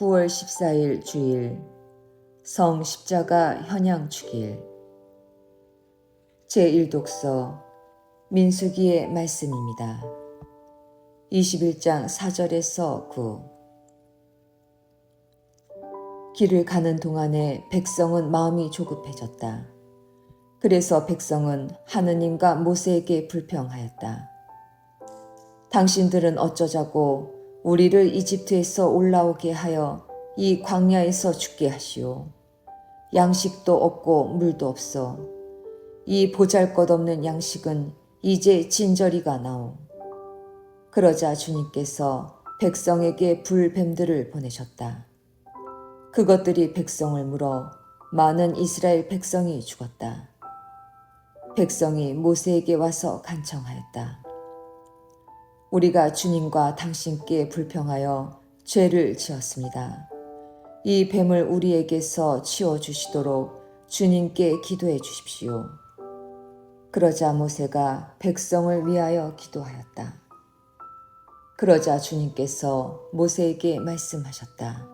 9월 14일 주일 성 십자가 현양 축일 제1독서 민수기의 말씀입니다. 21장 4절에서 9 길을 가는 동안에 백성은 마음이 조급해졌다. 그래서 백성은 하느님과 모세에게 불평하였다. 당신들은 어쩌자고 우리를 이집트에서 올라오게 하여 이 광야에서 죽게 하시오. 양식도 없고 물도 없어. 이 보잘 것 없는 양식은 이제 진저리가 나오. 그러자 주님께서 백성에게 불뱀들을 보내셨다. 그것들이 백성을 물어 많은 이스라엘 백성이 죽었다. 백성이 모세에게 와서 간청하였다. 우리가 주님과 당신께 불평하여 죄를 지었습니다. 이 뱀을 우리에게서 치워주시도록 주님께 기도해 주십시오. 그러자 모세가 백성을 위하여 기도하였다. 그러자 주님께서 모세에게 말씀하셨다.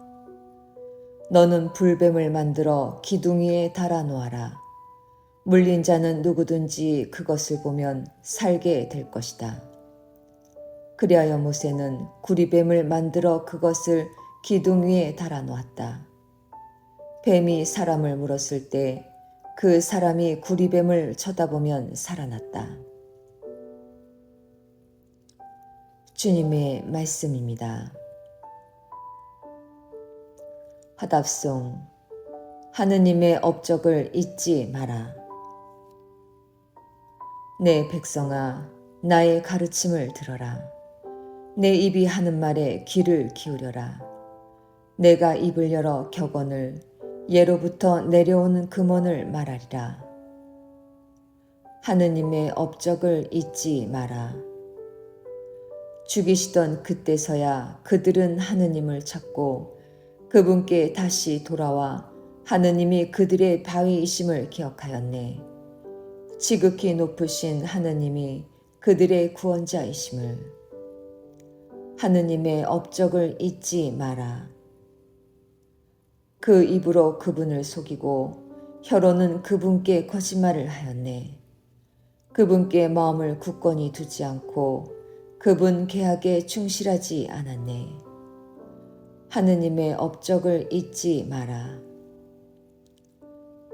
너는 불뱀을 만들어 기둥 위에 달아 놓아라. 물린 자는 누구든지 그것을 보면 살게 될 것이다. 그리하여 모세는 구리뱀을 만들어 그것을 기둥 위에 달아 놓았다. 뱀이 사람을 물었을 때 그 사람이 구리뱀을 쳐다보면 살아났다. 주님의 말씀입니다. 화답송 하느님의 업적을 잊지 마라. 내 백성아 나의 가르침을 들어라. 내 입이 하는 말에 귀를 기울여라. 내가 입을 열어 격언을 예로부터 내려오는 금원을 말하리라. 하느님의 업적을 잊지 마라. 죽이시던 그때서야 그들은 하느님을 찾고 그분께 다시 돌아와 하느님이 그들의 바위이심을 기억하였네. 지극히 높으신 하느님이 그들의 구원자이심을 하느님의 업적을 잊지 마라. 그 입으로 그분을 속이고 혀로는 그분께 거짓말을 하였네. 그분께 마음을 굳건히 두지 않고 그분 계약에 충실하지 않았네. 하느님의 업적을 잊지 마라.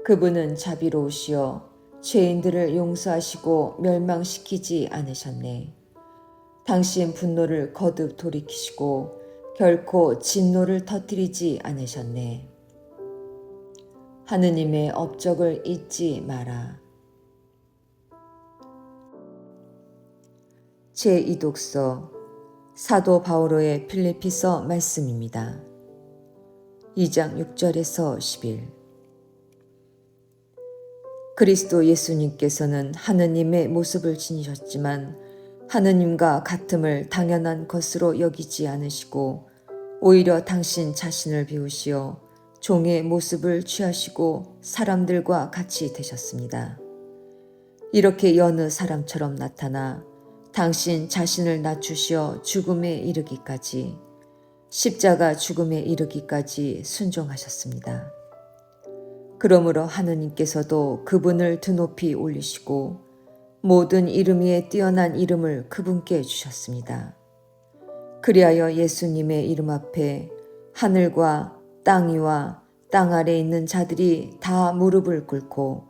그분은 자비로우시어 죄인들을 용서하시고 멸망시키지 않으셨네. 당신 분노를 거듭 돌이키시고 결코 진노를 터뜨리지 않으셨네. 하느님의 업적을 잊지 마라. 제2독서 사도 바오로의 필리피서 말씀입니다. 2장 6절에서 10일 그리스도 예수님께서는 하느님의 모습을 지니셨지만 하느님과 같음을 당연한 것으로 여기지 않으시고 오히려 당신 자신을 비우시어 종의 모습을 취하시고 사람들과 같이 되셨습니다. 이렇게 여느 사람처럼 나타나 당신 자신을 낮추시어 죽음에 이르기까지 십자가 죽음에 이르기까지 순종하셨습니다. 그러므로 하느님께서도 그분을 드높이 올리시고 모든 이름 위에 뛰어난 이름을 그분께 주셨습니다. 그리하여 예수님의 이름 앞에 하늘과 땅 위와 땅 아래 있는 자들이 다 무릎을 꿇고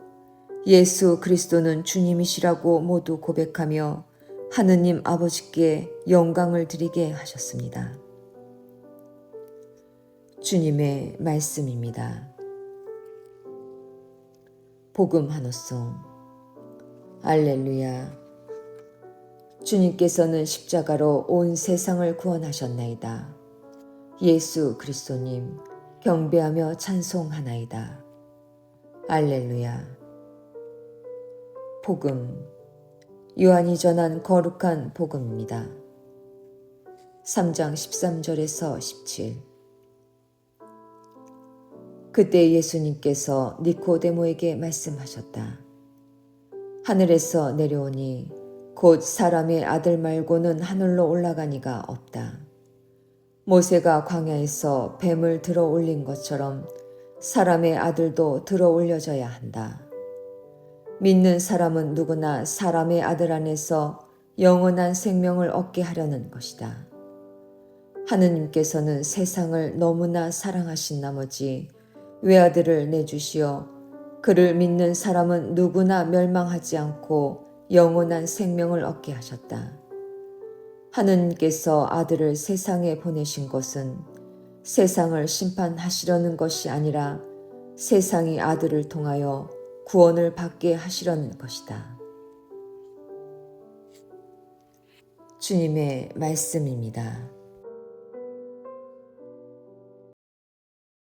예수 그리스도는 주님이시라고 모두 고백하며 하느님 아버지께 영광을 드리게 하셨습니다. 주님의 말씀입니다. 복음 한호송 알렐루야 주님께서는 십자가로 온 세상을 구원하셨나이다. 예수 그리스도님 경배하며 찬송하나이다. 알렐루야 복음 요한이 전한 거룩한 복음입니다. 3장 13절에서 17 그때 예수님께서 니코데모에게 말씀하셨다. 하늘에서 내려오니 곧 사람의 아들 말고는 하늘로 올라가니가 없다. 모세가 광야에서 뱀을 들어 올린 것처럼 사람의 아들도 들어 올려져야 한다. 믿는 사람은 누구나 사람의 아들 안에서 영원한 생명을 얻게 하려는 것이다. 하느님께서는 세상을 너무나 사랑하신 나머지 외아들을 내주시어 그를 믿는 사람은 누구나 멸망하지 않고 영원한 생명을 얻게 하셨다. 하느님께서 아들을 세상에 보내신 것은 세상을 심판하시려는 것이 아니라 세상이 아들을 통하여 구원을 받게 하시려는 것이다. 주님의 말씀입니다.